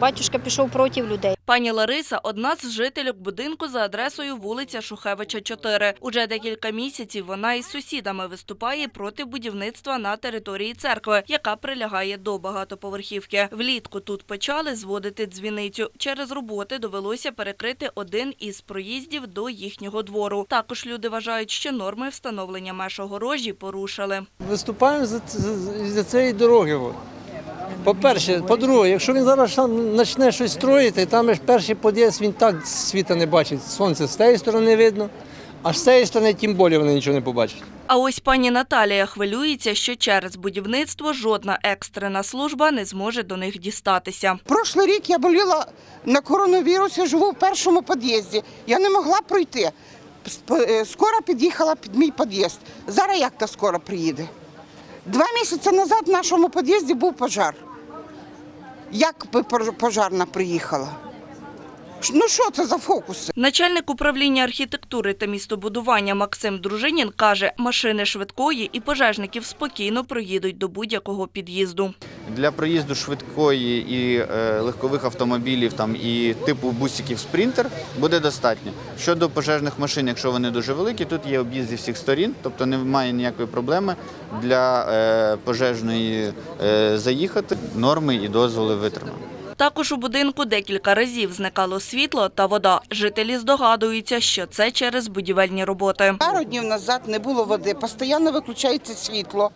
батюшка пішов проти людей. Пані Лариса – одна з жительок будинку за адресою вулиця Шухевича, 4. Уже декілька місяців вона із сусідами виступає проти будівництва на території церкви, яка прилягає до багатоповерхівки. Влітку тут почали зводити дзвіницю. Через роботи довелося перекрити один із проїздів до їхнього двору. Також люди вважають, що норми встановлення меж огорожі порушили. Виступаємо за цієї дороги. По-перше, по-друге, якщо він зараз там почне щось строїти, там ж перший під'їзд він так світа не бачить. Сонце з тієї сторони видно, а з цієї сторони тим більше вони нічого не побачать. А ось пані Наталія хвилюється, що через будівництво жодна екстрена служба не зможе до них дістатися. Прошлий рік я боліла на коронавірус, я живу в першому під'їзді. Я не могла пройти. Е, Скоро під'їхала під мій під'їзд. Зараз як та скоро приїде? Два місяці назад в нашому під'їзді був пожар. Як би пожарна приїхала? Ну що це за фокуси? Начальник управління архітектури та містобудування Максим Дружинін каже, машини швидкої і пожежників спокійно проїдуть до будь-якого під'їзду. Для проїзду швидкої і е, легкових автомобілів там і типу бусиків спринтер буде достатньо. Щодо пожежних машин, якщо вони дуже великі, тут є об'їзд зі всіх сторін, тобто немає ніякої проблеми для е, пожежної е, заїхати. Норми і дозволи витримані. Також у будинку декілька разів зникало світло та вода. Жителі здогадуються, що це через будівельні роботи. Пару днів назад не було води, постійно виключається світло.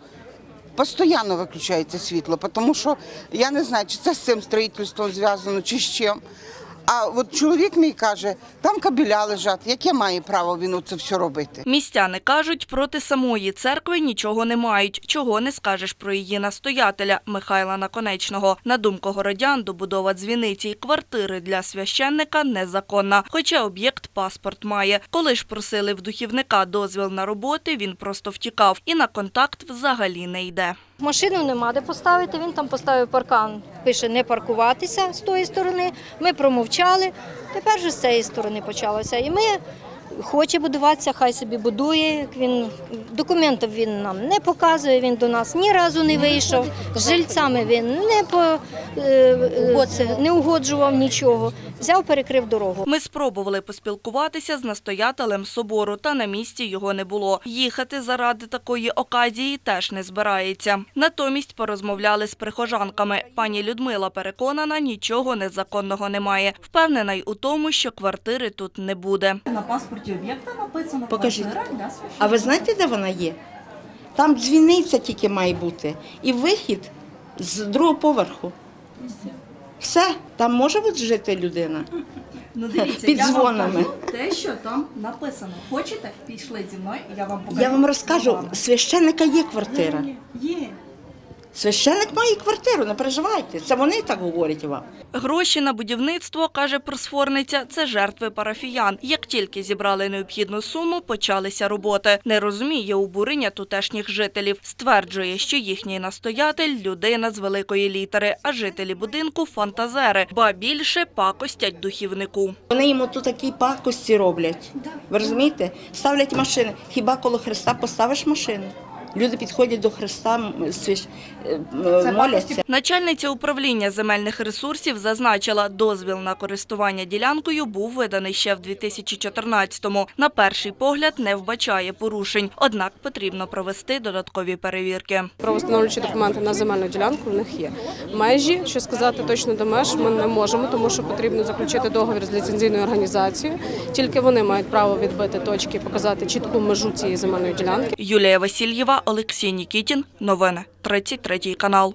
Постійно виключається світло, тому що я не знаю, чи це з цим строїтельством зв'язано, чи з чим. А от чоловік мій каже, там кабеля лежать, яке має право він це все робити? Містяни кажуть, проти самої церкви нічого не мають, чого не скажеш про її настоятеля Михайла Наконечного. На думку городян, добудова дзвіниці й квартири для священника незаконна, хоча об'єкт паспорт має. Коли ж просили в духівника дозвіл на роботи, він просто втікав і на контакт взагалі не йде. Машину нема де поставити, він там поставив паркан. Пише не паркуватися з тої сторони. Ми промовчали. Тепер же з цієї сторони почалося. І ми хоче будуватися, хай собі будує. Він документів він нам не показує. Він до нас ні разу не вийшов. З жильцями він не по е, е, не угоджував нічого. Взяв, перекрив дорогу. Ми спробували поспілкуватися з настоятелем собору, та на місці його не було. Їхати заради такої оказії теж не збирається. Натомість порозмовляли з прихожанками. Пані Людмила переконана, нічого незаконного немає. Впевнена й у тому, що квартири тут не буде. На паспорті об'єкта написано Покажіть. квартира для священника. А ви знаєте, де вона є? Там дзвіниця тільки має бути. І вихід з другого поверху. Все, там може бути жити людина. Ну дивіться, Під я дзвонами. вам кажу те, що там написано. Хочете? Пішли зі мною, я вам покажу. Я вам розкажу, словами. священника є квартира. Є. Священник має квартиру, не переживайте. Це вони так говорять вам. Гроші на будівництво, каже просфорниця, це жертви парафіян. Як тільки зібрали необхідну суму, почалися роботи. Не розуміє обурення тутешніх жителів. Стверджує, що їхній настоятель – людина з великої літери, а жителі будинку – фантазери, ба більше пакостять духівнику. Вони йому тут такі пакості роблять. Ви розумієте? Ставлять машини. Хіба коло Христа поставиш машину? Люди підходять до Христа, е, моляться. Начальниця управління земельних ресурсів зазначила, дозвіл на користування ділянкою був виданий ще в 2014-му. На перший погляд не вбачає порушень, однак потрібно провести додаткові перевірки. Правоустановлюючі документи на земельну ділянку в них є. Межі, що сказати точно до меж, ми не можемо, тому що потрібно заключити договір з ліцензійною організацією. Тільки вони мають право відбити точки, і показати чітку межу цієї земельної ділянки. Юлія Васильєва, Олексій Нікітін. Новини. 33 канал.